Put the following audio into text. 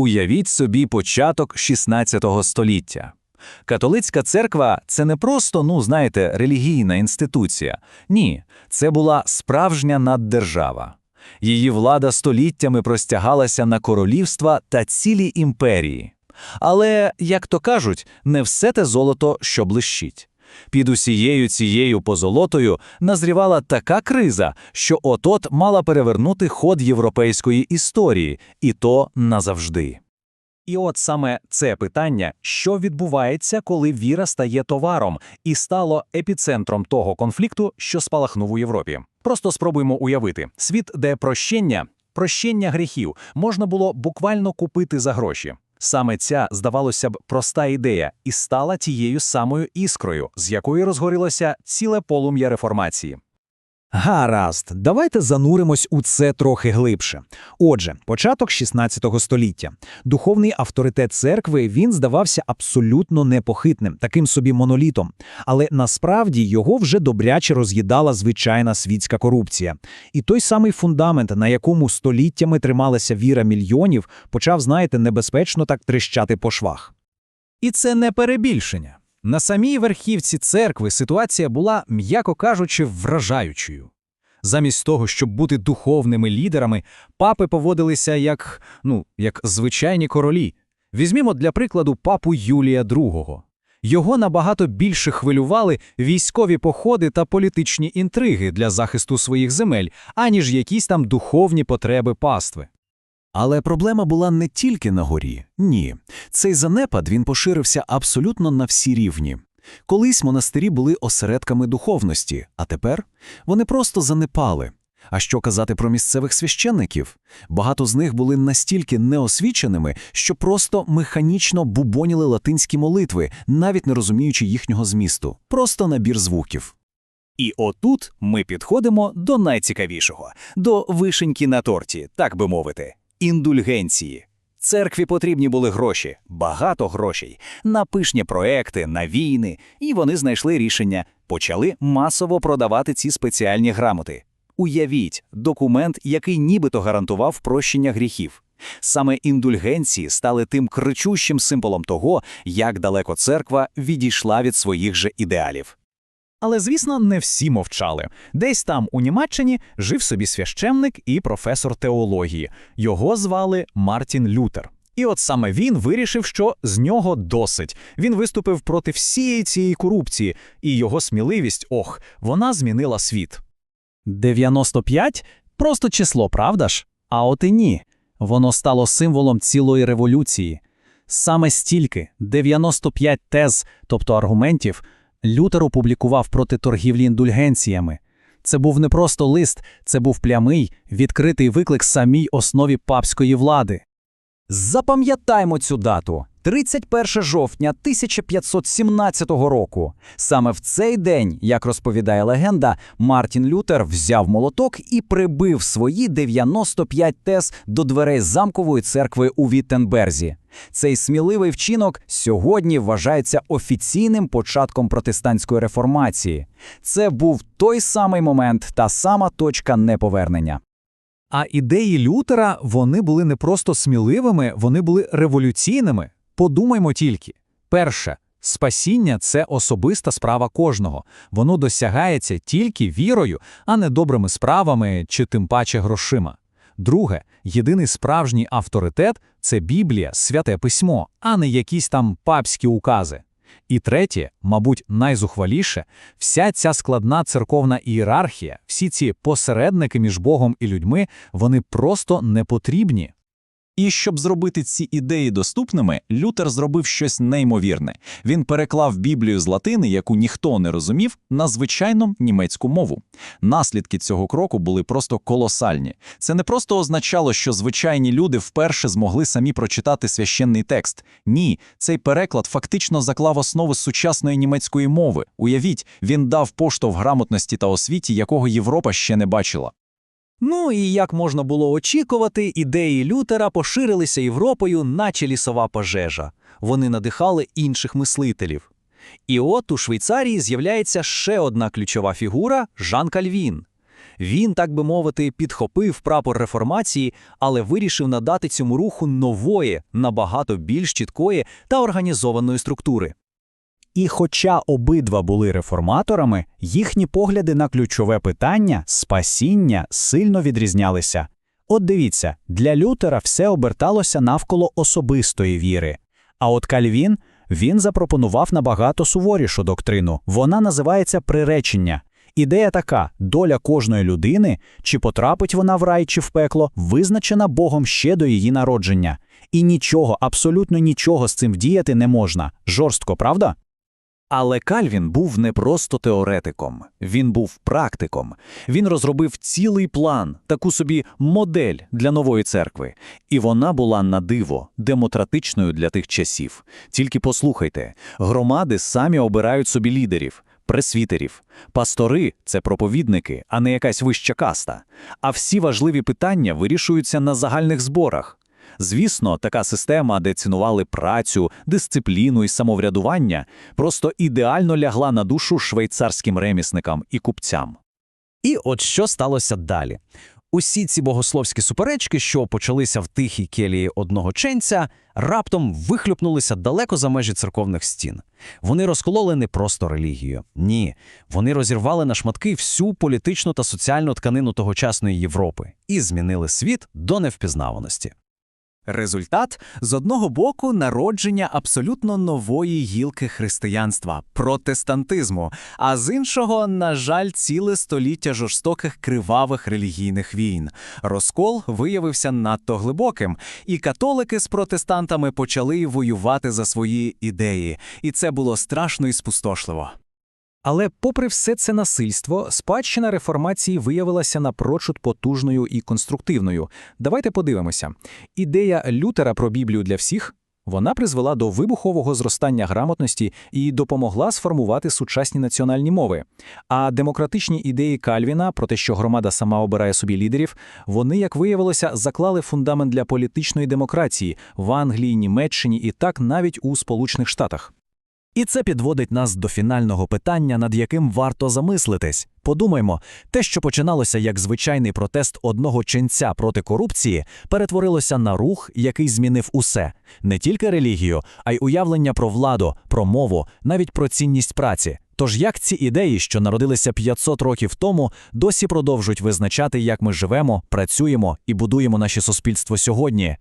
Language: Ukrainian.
Уявіть собі початок 16 століття. Католицька церква це не просто, ну знаєте, релігійна інституція. Ні, це була справжня наддержава. Її влада століттями простягалася на королівства та цілі імперії. Але, як то кажуть, не все те золото, що блищить. Під усією цією позолотою назрівала така криза, що от-от мала перевернути ход європейської історії, і то назавжди. І от саме це питання, що відбувається, коли віра стає товаром, і стало епіцентром того конфлікту, що спалахнув у Європі. Просто спробуємо уявити світ, де прощення, прощення гріхів можна було буквально купити за гроші. Саме ця, здавалося б, проста ідея і стала тією самою іскрою, з якої розгорілося ціле полум'я реформації. Гаразд, давайте зануримось у це трохи глибше. Отже, початок 16 століття. Духовний авторитет церкви він здавався абсолютно непохитним, таким собі монолітом. Але насправді його вже добряче роз'їдала звичайна світська корупція. І той самий фундамент, на якому століттями трималася віра мільйонів, почав, знаєте, небезпечно так тріщати по швах. І це не перебільшення. На самій верхівці церкви ситуація була, м'яко кажучи, вражаючою. Замість того, щоб бути духовними лідерами, папи поводилися як, ну, як звичайні королі. Візьмімо для прикладу папу Юлія II. Його набагато більше хвилювали військові походи та політичні інтриги для захисту своїх земель, аніж якісь там духовні потреби пастви. Але проблема була не тільки на горі. Ні. Цей занепад він поширився абсолютно на всі рівні. Колись монастирі були осередками духовності, а тепер вони просто занепали. А що казати про місцевих священників? Багато з них були настільки неосвіченими, що просто механічно бубоніли латинські молитви, навіть не розуміючи їхнього змісту, просто набір звуків. І отут ми підходимо до найцікавішого, до вишеньки на торті, так би мовити, індульгенції. Церкві потрібні були гроші, багато грошей, на пишні проекти, на війни, і вони знайшли рішення, почали масово продавати ці спеціальні грамоти. Уявіть, документ, який нібито гарантував прощення гріхів. Саме індульгенції стали тим кричущим символом того, як далеко церква відійшла від своїх же ідеалів. Але, звісно, не всі мовчали. Десь там, у Німеччині, жив собі священник і професор теології. Його звали Мартін Лютер. І от саме він вирішив, що з нього досить. Він виступив проти всієї цієї корупції, і його сміливість, ох, вона змінила світ. 95 – просто число, правда ж? А от і ні. Воно стало символом цілої революції. Саме стільки 95 тез, тобто аргументів, Лютер опублікував проти торгівлі індульгенціями. Це був не просто лист, це був прямий, відкритий виклик самій основі папської влади. Запам'ятаймо цю дату 31 жовтня 1517 року. Саме в цей день, як розповідає легенда, Мартін Лютер взяв молоток і прибив свої 95 тез до дверей замкової церкви у Віттенберзі. Цей сміливий вчинок сьогодні вважається офіційним початком протестантської реформації. Це був той самий момент, та сама точка неповернення. А ідеї Лютера вони були не просто сміливими, вони були революційними. Подумаймо тільки: перше, спасіння це особиста справа кожного. Воно досягається тільки вірою, а не добрими справами чи тим паче грошима. Друге, єдиний справжній авторитет це Біблія, святе письмо, а не якісь там папські укази. І третє, мабуть, найзухваліше, вся ця складна церковна ієрархія, всі ці посередники між Богом і людьми, вони просто не потрібні. І щоб зробити ці ідеї доступними, Лютер зробив щось неймовірне. Він переклав Біблію з латини, яку ніхто не розумів, на звичайну німецьку мову. Наслідки цього кроку були просто колосальні. Це не просто означало, що звичайні люди вперше змогли самі прочитати священний текст. Ні, цей переклад фактично заклав основи сучасної німецької мови. Уявіть, він дав поштовх грамотності та освіті, якого Європа ще не бачила. Ну і як можна було очікувати, ідеї Лютера поширилися Європою, наче лісова пожежа. Вони надихали інших мислителів. І от у Швейцарії з'являється ще одна ключова фігура Жан Кальвін. Він, так би мовити, підхопив прапор реформації, але вирішив надати цьому руху нової, набагато більш чіткої та організованої структури. І хоча обидва були реформаторами, їхні погляди на ключове питання спасіння сильно відрізнялися. От дивіться, для Лютера все оберталося навколо особистої віри. А от Кальвін, він запропонував набагато суворішу доктрину. Вона називається приречення. Ідея така: доля кожної людини, чи потрапить вона в рай чи в пекло, визначена Богом ще до її народження. І нічого, абсолютно нічого з цим вдіяти не можна. Жорстко, правда? Але Кальвін був не просто теоретиком, він був практиком. Він розробив цілий план, таку собі модель для нової церкви. І вона була на диво демократичною для тих часів. Тільки послухайте, громади самі обирають собі лідерів. Пресвітерів, пастори це проповідники, а не якась вища каста. А всі важливі питання вирішуються на загальних зборах. Звісно, така система, де цінували працю, дисципліну і самоврядування, просто ідеально лягла на душу швейцарським ремісникам і купцям. І от що сталося далі. Усі ці богословські суперечки, що почалися в тихій келії одного ченця, раптом вихлюпнулися далеко за межі церковних стін. Вони розкололи не просто релігію. Ні, вони розірвали на шматки всю політичну та соціальну тканину тогочасної Європи і змінили світ до невпізнаваності. Результат з одного боку народження абсолютно нової гілки християнства протестантизму, а з іншого, на жаль, ціле століття жорстоких кривавих релігійних війн. Розкол виявився надто глибоким, і католики з протестантами почали воювати за свої ідеї, і це було страшно і спустошливо. Але, попри все це насильство, спадщина реформації виявилася напрочуд потужною і конструктивною. Давайте подивимося. Ідея Лютера про Біблію для всіх вона призвела до вибухового зростання грамотності і допомогла сформувати сучасні національні мови. А демократичні ідеї Кальвіна про те, що громада сама обирає собі лідерів, вони, як виявилося, заклали фундамент для політичної демократії в Англії, Німеччині і так навіть у Сполучених Штатах. І це підводить нас до фінального питання, над яким варто замислитись. Подумаймо, те, що починалося як звичайний протест одного ченця проти корупції, перетворилося на рух, який змінив усе не тільки релігію, а й уявлення про владу, про мову, навіть про цінність праці. Тож як ці ідеї, що народилися 500 років тому, досі продовжують визначати, як ми живемо, працюємо і будуємо наше суспільство сьогодні?